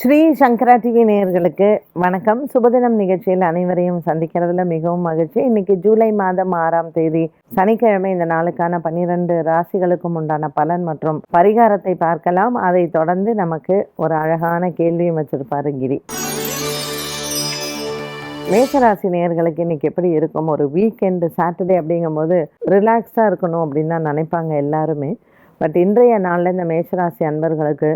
ஸ்ரீ சங்கரா TV நேயர்களுக்கு வணக்கம். சுபதினம் நிகழ்ச்சியில் அனைவரையும் சந்திக்கிறதுல மிகவும் மகிழ்ச்சி. இன்னைக்கு ஜூலை மாதம் ஆறாம் தேதி சனிக்கிழமை இந்த நாளுக்கான பன்னிரண்டு ராசிகளுக்கும் உண்டான பலன் மற்றும் பரிகாரத்தை பார்க்கலாம். அதை தொடர்ந்து நமக்கு ஒரு அழகான கேள்வியும் வச்சிருப்பாரு கிரி. மேசராசி நேயர்களுக்கு இன்னைக்கு எப்படி இருக்கும்? ஒரு வீக்கெண்டு சாட்டர்டே அப்படிங்கும்போது ரிலாக்ஸாக இருக்கணும் அப்படின்னு தான் நினைப்பாங்க எல்லாருமே. பட் இன்றைய நாளில் இந்த மேசராசி அன்பர்களுக்கு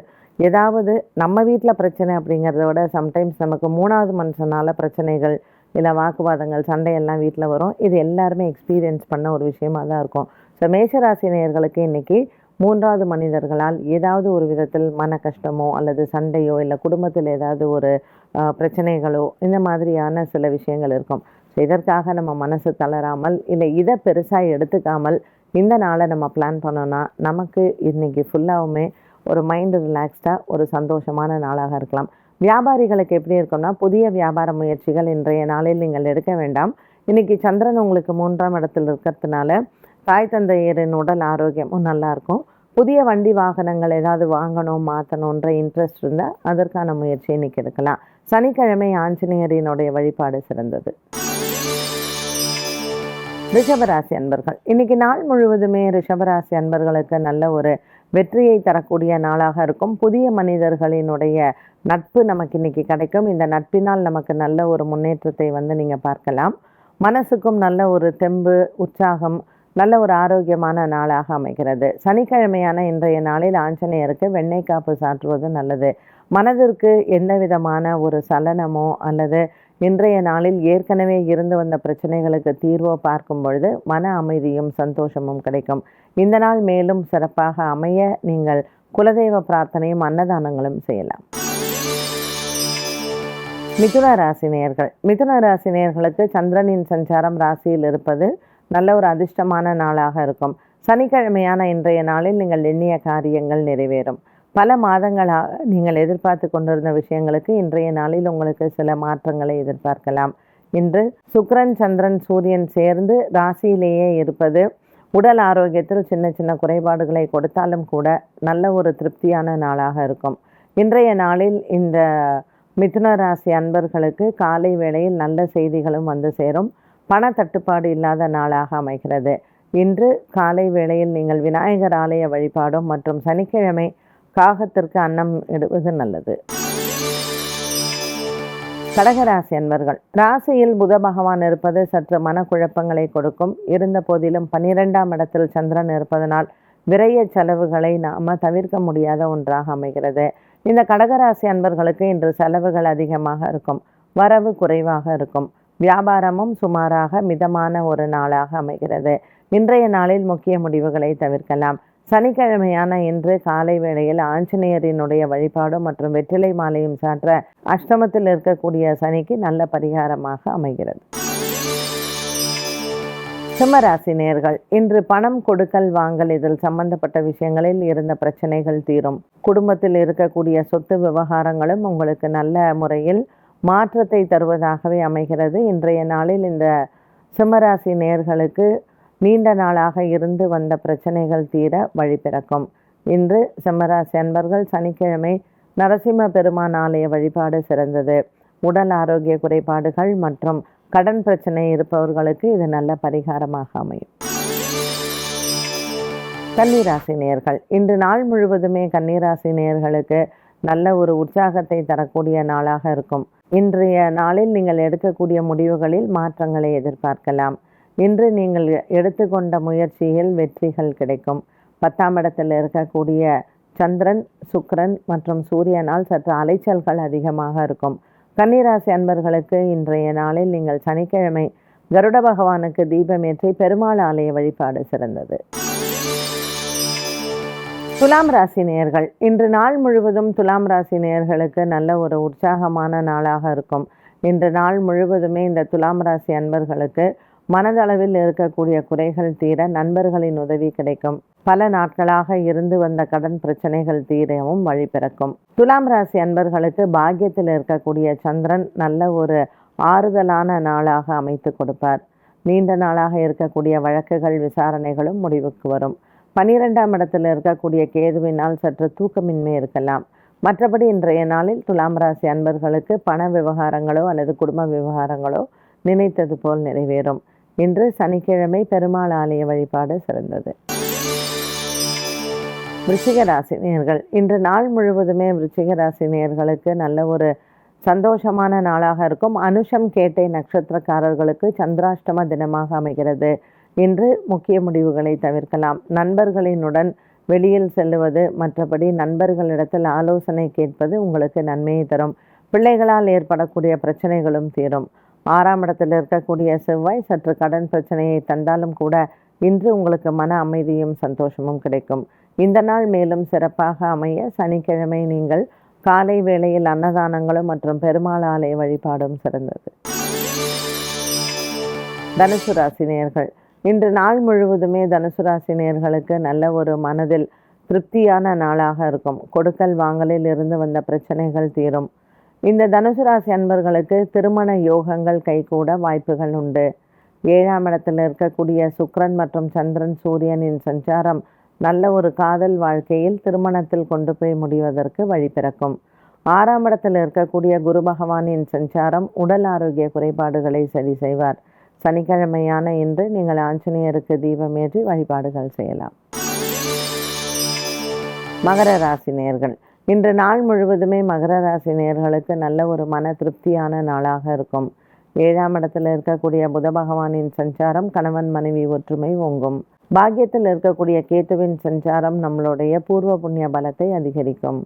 ஏதாவது நம்ம வீட்டில் பிரச்சனை அப்படிங்கிறத விட சம்டைம்ஸ் நமக்கு மூணாவது மனுஷனால் பிரச்சனைகள் இல்லை வாக்குவாதங்கள் சண்டையெல்லாம் வீட்டில் வரும். இது எல்லாருமே எக்ஸ்பீரியன்ஸ் பண்ண ஒரு விஷயமா தான் இருக்கும். ஸோ மேஷராசி நேயர்களுக்கு மூன்றாவது மனிதர்களால் ஏதாவது ஒரு விதத்தில் மன கஷ்டமோ அல்லது சண்டையோ இல்லை குடும்பத்தில் ஏதாவது ஒரு பிரச்சனைகளோ இந்த மாதிரியான சில விஷயங்கள் இருக்கும். ஸோ இதற்காக நம்ம மனசு தளராமல் இல்லை இதை பெருசாக எடுத்துக்காமல் இந்த நாளை நம்ம பிளான் பண்ணோன்னா நமக்கு இன்றைக்கி ஃபுல்லாகவுமே ஒரு மைண்டு ரிலாக்ஸ்டாக ஒரு சந்தோஷமான நாளாக இருக்கலாம். வியாபாரிகளுக்கு எப்படி இருக்கும்னா புதிய வியாபார முயற்சிகள் இன்றைய நாளில் நீங்கள் எடுக்க வேண்டாம். இன்றைக்கி சந்திரன் உங்களுக்கு மூன்றாம் இடத்தில் இருக்கிறதுனால தாய் தந்தையரின் உடல் ஆரோக்கியமும் நல்லா இருக்கும். புதிய வண்டி வாகனங்கள் ஏதாவது வாங்கணும் மாற்றணுன்ற இன்ட்ரெஸ்ட் இருந்தால் அதற்கான முயற்சி இன்னைக்கு எடுக்கலாம். சனிக்கிழமை ஆஞ்சநேயரினுடைய வழிபாடு சிறந்தது. ரிஷபராசி அன்பர்கள் இன்றைக்கி நாள் முழுவதுமே ரிஷபராசி அன்பர்களுக்கு நல்ல ஒரு வெற்றியை தரக்கூடிய நாளாக இருக்கும். புதிய மனிதர்களினுடைய நட்பு நமக்கு இன்னைக்கு கிடைக்கும். இந்த நட்பினால் நமக்கு நல்ல ஒரு முன்னேற்றத்தை வந்து நீங்கள் பார்க்கலாம். மனசுக்கும் நல்ல ஒரு தெம்பு உற்சாகம் நல்ல ஒரு ஆரோக்கியமான நாளாக அமைகிறது. சனிக்கிழமையான இன்றைய நாளில் ஆஞ்சநேயருக்கு வெண்ணெய் காப்பு சாற்றுவது நல்லது. மனதிற்கு எந்த விதமான ஒரு சலனமோ அல்லது இன்றைய நாளில் ஏற்கனவே இருந்து வந்த பிரச்சனைகளுக்கு தீர்வோ பார்க்கும் பொழுது மன அமைதியும் சந்தோஷமும் கிடைக்கும். இந்த நாள் மேலும் சிறப்பாக அமைய நீங்கள் குலதெய்வ பிரார்த்தனையும் அன்னதானங்களும் செய்யலாம். மிதுன ராசி நேயர்கள். மிதுன ராசி நேயர்களுக்கு சந்திரனின் சஞ்சாரம் ராசியில் இருப்பது நல்ல ஒரு அதிர்ஷ்டமான நாளாக இருக்கும். சனிக்கிழமையான இன்றைய நாளில் நீங்கள் எண்ணிய காரியங்கள் நிறைவேறும். பல மாதங்களாக நீங்கள் எதிர்பார்த்து கொண்டிருந்த விஷயங்களுக்கு இன்றைய நாளில் உங்களுக்கு சில மாற்றங்களை எதிர்பார்க்கலாம். இன்று சுக்ரன் சந்திரன் சூரியன் சேர்ந்து ராசியிலேயே இருப்பது உடல் ஆரோக்கியத்தில் சின்ன சின்ன குறைபாடுகளை கொடுத்தாலும் கூட நல்ல ஒரு திருப்தியான நாளாக இருக்கும். இன்றைய நாளில் இந்த மிதுன ராசி அன்பர்களுக்கு காலை வேளையில் நல்ல செய்திகளும் வந்து சேரும். பண தட்டுப்பாடு இல்லாத நாளாக அமைகிறது. இன்று காலை வேளையில் நீங்கள் விநாயகர் ஆலய வழிபாடும் மற்றும் சனிக்கிழமை காகத்திற்கு அன்னம் இடுவது நல்லது. கடகராசி அன்பர்கள் ராசியில் புத பகவான் இருப்பது சற்று மனக்குழப்பங்களை கொடுக்கும். இருந்த போதிலும் பன்னிரெண்டாம் இடத்தில் சந்திரன் இருப்பதனால் விரைய செலவுகளை நாம தவிர்க்க முடியாத ஒன்றாக அமைகிறது. இந்த கடகராசி அன்பர்களுக்கு இன்று செலவுகள் அதிகமாக இருக்கும். வரவு குறைவாக இருக்கும். வியாபாரமும் சுமாராக மிதமான ஒரு நாளாக அமைகிறது. இன்றைய நாளில் முக்கிய முடிவுகளை தவிர்க்கலாம். சனிக்கிழமையான இன்று காலை வேளையில் ஆஞ்சநேயரினுடைய வழிபாடும் மற்றும் வெற்றிலை மாலையும் சாற்ற அஷ்டமத்தில் இருக்கக்கூடிய சனிக்கு நல்ல பரிகாரமாக அமைகிறது. சிம்மராசி நேர்கள் இன்று பணம் கொடுக்கல் வாங்கல் இதில் சம்பந்தப்பட்ட விஷயங்களில் இருந்த பிரச்சனைகள் தீரும். குடும்பத்தில் இருக்கக்கூடிய சொத்து விவகாரங்களும் உங்களுக்கு நல்ல முறையில் மாற்றத்தை தருவதாகவே அமைகிறது. இன்றைய நாளில் இந்த சிம்மராசி நேர்களுக்கு நீண்ட நாளாக இருந்து வந்த பிரச்சனைகள் தீர வழி பிறக்கும். இன்று சிம்மராசி அன்பர்கள் சனிக்கிழமை நரசிம்ம பெருமான் ஆலய வழிபாடு சிறந்தது. உடல் ஆரோக்கிய குறைபாடுகள் மற்றும் கடன் பிரச்சனை இருப்பவர்களுக்கு இது நல்ல பரிகாரமாக அமையும். கன்னிராசி நேர்கள். இன்று நாள் முழுவதுமே கன்னிராசி நேயர்களுக்கு நல்ல ஒரு உற்சாகத்தை தரக்கூடிய நாளாக இருக்கும். இன்றைய நாளில் நீங்கள் எடுக்கக்கூடிய முடிவுகளில் மாற்றங்களை எதிர்பார்க்கலாம். இன்று நீங்கள் எடுத்துக்கொண்ட முயற்சியில் வெற்றிகள் கிடைக்கும். பத்தாம் இடத்தில் இருக்கக்கூடிய சந்திரன் சுக்கரன் மற்றும் சூரியனால் சற்று அலைச்சல்கள் அதிகமாக இருக்கும். கன்னிராசி அன்பர்களுக்கு இன்றைய நாளில் நீங்கள் சனிக்கிழமை கருட பகவானுக்கு தீபமேற்றி பெருமாள் ஆலய வழிபாடு சிறந்தது. துலாம் ராசி நேயர்கள் இன்று நாள் முழுவதும் துலாம் ராசி நேயர்களுக்கு நல்ல ஒரு உற்சாகமான நாளாக இருக்கும். இன்று நாள் முழுவதுமே இந்த துலாம் ராசி அன்பர்களுக்கு மனதளவில் இருக்கக்கூடிய குறைகள் தீர நண்பர்களின் உதவி கிடைக்கும். பல நாட்களாக இருந்து வந்த கடன் பிரச்சனைகள் தீரவும் வழி பிறக்கும். துலாம் ராசி அன்பர்களுக்கு பாக்கியத்தில் இருக்கக்கூடிய சந்திரன் நல்ல ஒரு ஆறுதலான நாளாக அமைத்து கொடுப்பார். நீண்ட நாளாக இருக்கக்கூடிய வழக்குகள் விசாரணைகளும் முடிவுக்கு வரும். பனிரெண்டாம் இடத்தில் இருக்கக்கூடிய கேதுவினால் சற்று தூக்கமின்மை இருக்கலாம். மற்றபடி இன்றைய நாளில் துலாம் ராசி அன்பர்களுக்கு பண விவகாரங்களோ அல்லது குடும்ப விவகாரங்களோ நினைத்தது போல் நிறைவேறும். இன்று சனிக்கிழமை பெருமாள் ஆலய வழிபாடு சிறந்தது. விருச்சிக ராசி நேர்கள் இன்று நாள் முழுவதுமே விருச்சிக ராசி நேர்களுக்கு நல்ல ஒரு சந்தோஷமான நாளாக இருக்கும். அனுஷம் கேட்டை நட்சத்திரக்காரர்களுக்கு சந்திராஷ்டம தினமாக அமைகிறது. இன்று முக்கிய முடிவுகளை தவிர்க்கலாம். நண்பர்களினுடன் வெளியில் செல்லுவது மற்றபடி நண்பர்களிடத்தில் ஆலோசனை கேட்பது உங்களுக்கு நன்மையை தரும். பிள்ளைகளால் ஏற்படக்கூடிய பிரச்சனைகளும் தீரும். ஆறாம் இடத்தில் இருக்கக்கூடிய செவ்வாய் சற்று கடன் பிரச்சனையை தந்தாலும் கூட இன்று உங்களுக்கு மன அமைதியும் சந்தோஷமும் கிடைக்கும். இந்த நாள் மேலும் சிறப்பாக அமைய சனிக்கிழமை நீங்கள் காலை வேளையில் அன்னதானங்களும் மற்றும் பெருமாள் ஆலய வழிபாடும் சிறந்தது. தனுசு ராசி இன்று நாள் முழுவதுமே தனுசு ராசி நல்ல ஒரு மனதில் திருப்தியான நாளாக இருக்கும். கொடுக்கல் வாங்கலில் இருந்து வந்த பிரச்சனைகள் தீரும். இந்த தனுசு ராசி அன்பர்களுக்கு திருமண யோகங்கள் கைகூட வாய்ப்புகள் உண்டு. ஏழாம் இடத்தில் இருக்கக்கூடிய சுக்ரன் மற்றும் சந்திரன் சூரியனின் சஞ்சாரம் நல்ல ஒரு காதல் வாழ்க்கையில் திருமணத்தில் கொண்டு போய் முடிவதற்கு வழி பிறக்கும். ஆறாம் இடத்தில் இருக்கக்கூடிய குரு பகவானின் சஞ்சாரம் உடல் ஆரோக்கிய குறைபாடுகளை சரி செய்வார். சனிக்கிழமையான இன்று நீங்கள் ஆஞ்சநேயருக்கு தீபமேற்றி வழிபாடுகள் செய்யலாம். மகர ராசி நேர்கள். இன்று நாள் முழுவதுமே மகர ராசி நேர்களுக்கு நல்ல ஒரு மன திருப்தியான நாளாக இருக்கும். ஏழாம் இடத்துல இருக்கக்கூடிய புத பகவானின் சஞ்சாரம் கணவன் மனைவி ஒற்றுமை ஓங்கும். பாக்கியத்தில் இருக்கக்கூடிய கேத்துவின் சஞ்சாரம் நம்மளுடைய பூர்வ புண்ணிய பலத்தை அதிகரிக்கும்.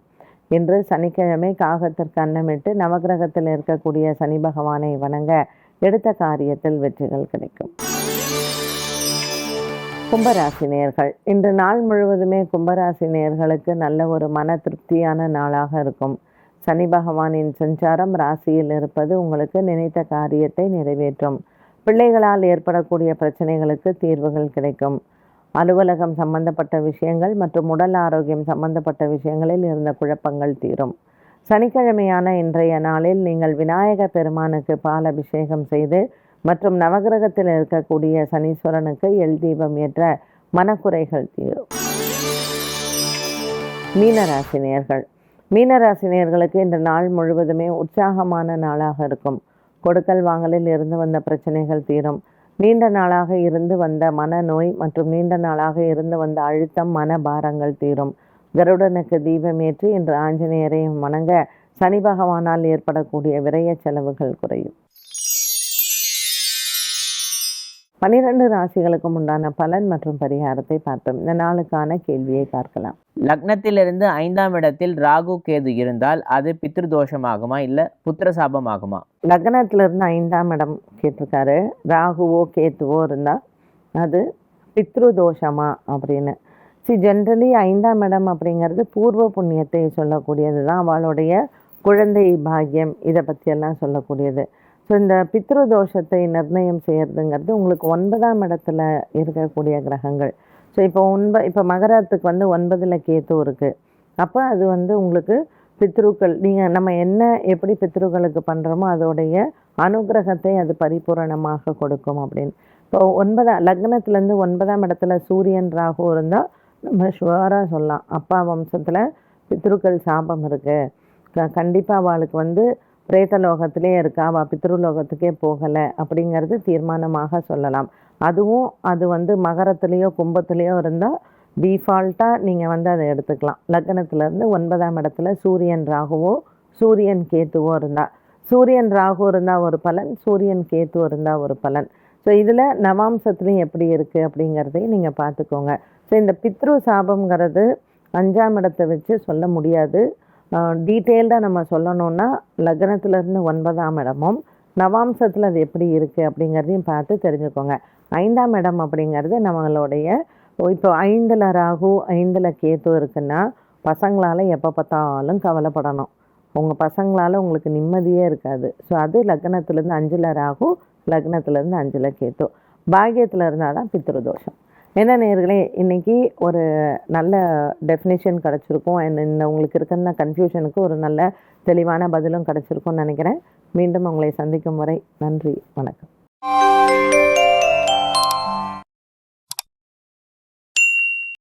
இன்று சனிக்கிழமை காகத்திற்கு அன்னமிட்டு நவகிரகத்தில் இருக்கக்கூடிய சனி பகவானை வணங்க எடுத்த காரியத்தில் வெற்றிகள் கிடைக்கும். கும்பராசி நேர்கள் இன்று நாள் முழுவதுமே கும்பராசி நேர்களுக்கு நல்ல ஒரு மன திருப்தியான நாளாக இருக்கும். சனி பகவானின் சஞ்சாரம் ராசியில் இருப்பது உங்களுக்கு நினைத்த காரியத்தை நிறைவேற்றும். பிள்ளைகளால் ஏற்படக்கூடிய பிரச்சனைகளுக்கு தீர்வுகள் கிடைக்கும். அலுவலகம் சம்பந்தப்பட்ட விஷயங்கள் மற்றும் உடல் ஆரோக்கியம் சம்பந்தப்பட்ட விஷயங்களில் இருந்த குழப்பங்கள் தீரும். சனிக்கிழமையான இன்றைய நாளில் நீங்கள் விநாயக பெருமானுக்கு பால் அபிஷேகம் செய்து மற்றும் நவகிரகத்தில் இருக்கக்கூடிய சனீஸ்வரனுக்கு எல் தீபம் ஏற்ற மனக்குறைகள் தீரும். மீனராசினியர்கள் மீனராசினியர்களுக்கு இந்த நாள் முழுவதுமே உற்சாகமான நாளாக இருக்கும். கொடுக்கல் வாங்கலில் இருந்து வந்த பிரச்சனைகள் தீரும். நீண்ட நாளாக இருந்து வந்த மனநோய் மற்றும் நீண்ட நாளாக இருந்து வந்த அழுத்தம் மன பாரங்கள் தீரும். கருடனுக்கு தீபம் ஏற்றி இன்று ஆஞ்சநேயரையும் வணங்க சனி பகவானால் ஏற்படக்கூடிய விரைய செலவுகள் குறையும். பனிரெண்டு ராசிகளுக்கும் உண்டான பலன் மற்றும் பரிகாரத்தை பார்த்தோம். இந்த நாளுக்கான கேள்வியை பார்க்கலாம். லக்னத்திலிருந்து ஐந்தாம் இடத்தில் ராகு கேது இருந்தால் அது பித்ருதோஷமாகுமா? இல்லை புத்திர சாபமாகுமா லக்னத்திலிருந்து ஐந்தாம் இடம் கேட்டிருக்காரு. ராகுவோ கேத்துவோ இருந்தால் அது பித்ரு தோஷமா அப்படின்னு. சி ஜென்ரலி ஐந்தாம் இடம் அப்படிங்கிறது பூர்வ புண்ணியத்தை சொல்லக்கூடியது தான் அவளுடைய குழந்தை பாக்கியம் இதை பற்றியெல்லாம் சொல்லக்கூடியது. ஸோ இந்த பித்ரு தோஷத்தை நிர்ணயம் செய்கிறதுங்கிறது உங்களுக்கு ஒன்பதாம் இடத்துல இருக்கக்கூடிய கிரகங்கள். ஸோ இப்போ ஒன்ப இப்போ மகரத்துக்கு வந்து ஒன்பதில் கேத்து இருக்குது அப்போ அது வந்து உங்களுக்கு பித்ருக்கள் நீங்கள் நம்ம என்ன எப்படி பித்ருக்களுக்கு பண்ணுறோமோ அதோடைய அனுகிரகத்தை அது பரிபூரணமாக கொடுக்கும் அப்படின்னு. இப்போ ஒன்பதாம் லக்னத்துலேருந்து ஒன்பதாம் இடத்துல சூரியன் ராகு இருந்தால் நம்ம ஷுவராக சொல்லலாம். அப்பா வம்சத்தில் பித்ருக்கள் சாபம் இருக்குது கண்டிப்பாக அவளுக்கு வந்து பிரேதலோகத்திலே இருக்கா அவள் பித்ருலோகத்துக்கே போகலை அப்படிங்கிறது தீர்மானமாக சொல்லலாம். அதுவும் அது வந்து மகரத்துலேயோ கும்பத்துலேயோ இருந்தால் டிஃபால்ட்டாக நீங்கள் வந்து அதை எடுத்துக்கலாம். லக்னத்துலேருந்து ஒன்பதாம் இடத்துல சூரியன் ராகுவோ சூரியன் கேத்துவோ இருந்தால் சூரியன் ராகு இருந்தால் ஒரு பலன் சூரியன் கேத்து இருந்தால் ஒரு பலன். ஸோ இதில் நவாம்சத்துலேயும் எப்படி இருக்குது அப்படிங்கிறதையும் நீங்கள் பார்த்துக்கோங்க. ஸோ இந்த பித்ரு சாபங்கிறது அஞ்சாம் இடத்தை வச்சு சொல்ல முடியாது. டீட்டெயில்டாக நம்ம சொல்லணுன்னா லக்னத்துலேருந்து ஒன்பதாம் இடமும் நவாம்சத்தில் அது எப்படி இருக்குது அப்படிங்கிறதையும் பார்த்து தெரிஞ்சுக்கோங்க. ஐந்தாம் இடம் அப்படிங்கிறது நம்மளுடைய இப்போ ஐந்தில் ராகு ஐந்தில் கேத்து இருக்குன்னா பசங்களால் எப்போ பார்த்தாலும் கவலைப்படணும். உங்கள் பசங்களால் உங்களுக்கு நிம்மதியே இருக்காது. ஸோ அது லக்னத்துலேருந்து அஞ்சில் ராகு லக்னத்துலேருந்து அஞ்சில் கேத்து பாக்கியத்தில் இருந்தால் தான் பித்ருதோஷம். என்ன நேர்களே இன்றைக்கி ஒரு நல்ல டெஃபினேஷன் கிடச்சிருக்கும். அண்ட் இந்த உங்களுக்கு இருக்கிற கன்ஃபியூஷனுக்கு ஒரு நல்ல தெளிவான பதிலும் கிடச்சிருக்கும்னு நினைக்கிறேன். மீண்டும் உங்களை சந்திக்கும் வரை நன்றி வணக்கம்.